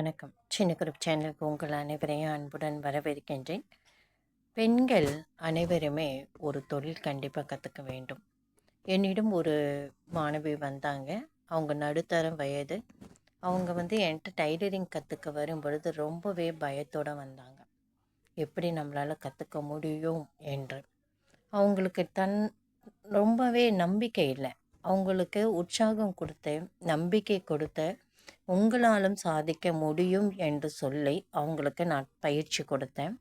வணக்கம். சின்ன குரூப் சேனலுக்கு உங்கள் அனைவரையும் அன்புடன் வரவேற்கின்றேன். பெண்கள் அனைவருமே ஒரு தொழில் கண்டிப்பாக கற்றுக்க வேண்டும். என்னிடம் ஒரு மாணவி வந்தாங்க. அவங்க நடுத்தர வயது. அவங்க வந்து என்கிட்ட டைலரிங் கற்றுக்க வரும் பொழுது ரொம்பவே பயத்தோடு வந்தாங்க. எப்படி நம்மளால் கற்றுக்க முடியும் என்று. அவங்களுக்கு தன் ரொம்பவே நம்பிக்கை இல்லை. அவங்களுக்கு உற்சாகம் கொடுத்து நம்பிக்கை கொடுத்து உங்களாலும் சாதிக்க முடியும் என்று சொல்லி அவங்களுக்கு நான் பயிற்சி கொடுத்தேன்.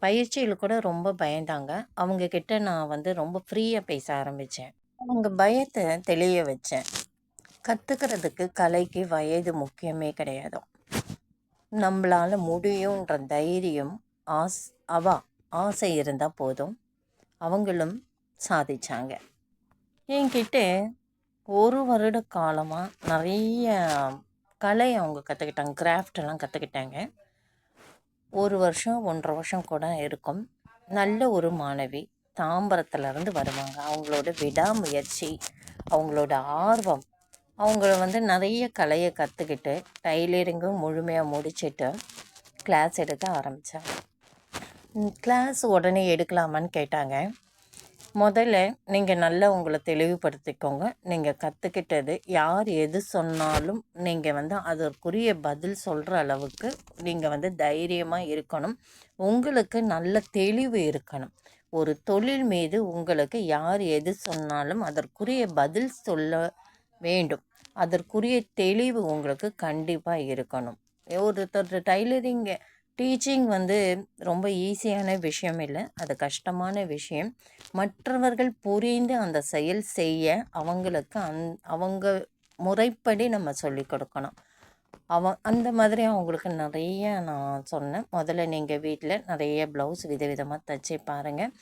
பயிற்சியில் கூட ரொம்ப பயந்தாங்க. அவங்கக்கிட்ட நான் வந்து ரொம்ப ஃப்ரீயாக பேச ஆரம்பித்தேன் அவங்க பயத்தை தெளிய வச்சேன். கற்றுக்கிறதுக்கு கலைக்கு வயது முக்கியமே கிடையாது. நம்மளால் முடியுன்ற தைரியம் ஆஸ் அவா ஆசை இருந்தால் போதும். அவங்களும் சாதிச்சாங்க. என்கிட்ட ஒரு வருட காலமாக நிறைய கலை அவங்க கற்றுக்கிட்டாங்க கிராஃப்டெல்லாம் கற்றுக்கிட்டாங்க ஒரு வருஷம் ஒன்றரை வருஷம் கூட இருக்கும். நல்ல ஒரு மாணவி தாம்பரத்துலேருந்து வருவாங்க. அவங்களோட விடாமுயற்சி அவங்களோட ஆர்வம் அவங்கள வந்து நிறைய கலையை கற்றுக்கிட்டு டைலரிங்கும் முழுமையாக முடிச்சுட்டு கிளாஸ் எடுக்க ஆரம்பித்தாங்க கிளாஸ் உடனே எடுக்கலாமான்னு கேட்டாங்க. முதல்ல நீங்கள் நல்லா உங்களை தெளிவுபடுத்திக்கோங்க. நீங்கள் கற்றுக்கிட்டது யார் எது சொன்னாலும் நீங்கள் வந்து அதற்குரிய பதில் சொல்கிற அளவுக்கு நீங்கள் வந்து தைரியமாக இருக்கணும். உங்களுக்கு நல்ல தெளிவு இருக்கணும். ஒரு தொழில் மீது உங்களுக்கு யார் எது சொன்னாலும் அதற்குரிய பதில் சொல்ல வேண்டும். அதற்குரிய தெளிவு உங்களுக்கு கண்டிப்பாக இருக்கணும். ஒருத்தர் டைலரிங்கை டீச்சிங் வந்து ரொம்ப ஈஸியான விஷயம் இல்லை. அது கஷ்டமான விஷயம். மற்றவர்கள் புரிந்து அந்த செயல் செய்ய அவங்களுக்கு அந் அவங்க முறைப்படி நம்ம சொல்லி கொடுக்கணும். அவ அந்த மாதிரி அவங்களுக்கு நிறைய நான் சொன்னேன். முதல்ல நீங்கள் வீட்டில் நிறைய ப்ளவுஸ் விதவிதமாக தைச்சி பாருங்கள்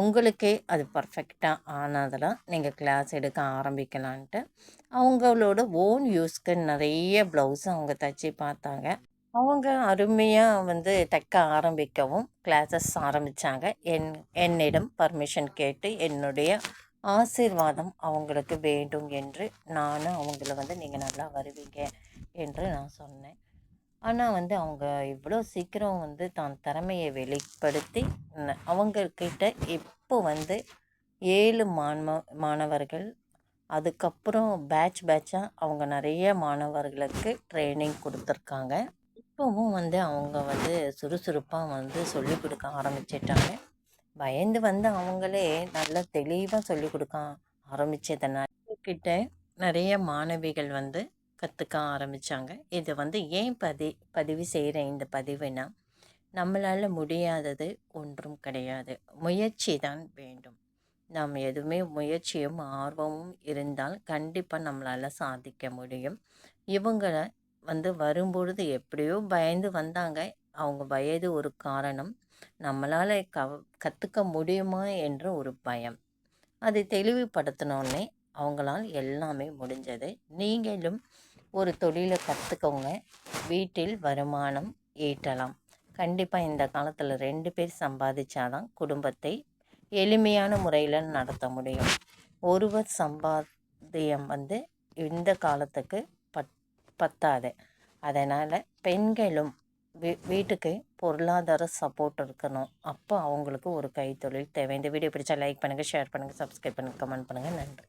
உங்களுக்கே அது பர்ஃபெக்டாக ஆனதெல்லாம் நீங்கள் கிளாஸ் எடுக்க ஆரம்பிக்கலான்ட்டு. அவங்களோட ஓன் யூஸ்க்கு நிறைய ப்ளவுஸ் அவங்க தைச்சி பார்த்தாங்க. அவங்க அருமையாக வந்து தைக்க ஆரம்பிக்கவும் கிளாஸஸ் ஆரம்பித்தாங்க என் என்னிடம் பர்மிஷன் கேட்டு என்னுடைய ஆசீர்வாதம் அவங்களுக்கு வேண்டும் என்று நானும் அவங்கள வந்து நீங்கள் நல்லா வருவீங்க என்று நான் சொன்னேன். ஆனால் வந்து அவங்க இவ்வளோ சீக்கிரம் வந்து தான் திறமையை வெளிப்படுத்தி அவங்கக்கிட்ட இப்போ வந்து ஏழு மாணவ மாணவர்கள் அதுக்கப்புறம் பேட்ச் பேட்சாக அவங்க நிறைய மாணவர்களுக்கு ட்ரைனிங் கொடுத்துருக்காங்க. இப்போவும் வந்து அவங்க வந்து சுறுசுறுப்பாக வந்து சொல்லிக் கொடுக்க ஆரம்பிச்சிட்டாங்க. பயந்து வந்து அவங்களே நல்லா தெளிவாக சொல்லிக் கொடுக்க ஆரம்பித்ததுனால கிட்ட நிறைய மாணவிகள் வந்து கற்றுக்க ஆரம்பித்தாங்க இதை வந்து ஏன் பதி பதிவு செய்கிற இந்த பதிவுனா நம்மளால் முடியாதது ஒன்றும் கிடையாது. முயற்சி தான் வேண்டும். நாம் எதுவுமே முயற்சியும் ஆர்வமும் இருந்தால் கண்டிப்பாக நம்மளால் சாதிக்க முடியும். இவங்களை வந்து வரும்பொழுது எப்படியோ பயந்து வந்தாங்க. அவங்க வயது ஒரு காரணம். நம்மளால் க கற்றுக்க முடியுமா என்ற ஒரு பயம். அதை தெளிவுபடுத்தினோடனே அவங்களால் எல்லாமே முடிஞ்சது. நீங்களும் ஒரு தொழிலை கற்றுக்கோங்க வீட்டில் வருமானம் ஈட்டலாம். கண்டிப்பாக இந்த காலத்தில் ரெண்டு பேர் சம்பாதிச்சாதான் குடும்பத்தை எளிமையான முறையில் நடத்த முடியும். ஒருவர் சம்பாத்தியம் வந்து இந்த காலத்துக்கு பத்தாது. அதனால் பெண்களும் வீ வீட்டுக்கு பொருளாதார சப்போர்ட் இருக்கணும். அப்போ அவங்களுக்கு ஒரு கைத்தொழில் தேவை. இந்த வீடியோ பிடிச்சா லைக் பண்ணுங்கள் ஷேர் பண்ணுங்கள் சப்ஸ்கிரைப் பண்ணுங்கள் கமெண்ட் பண்ணுங்கள் நன்றி.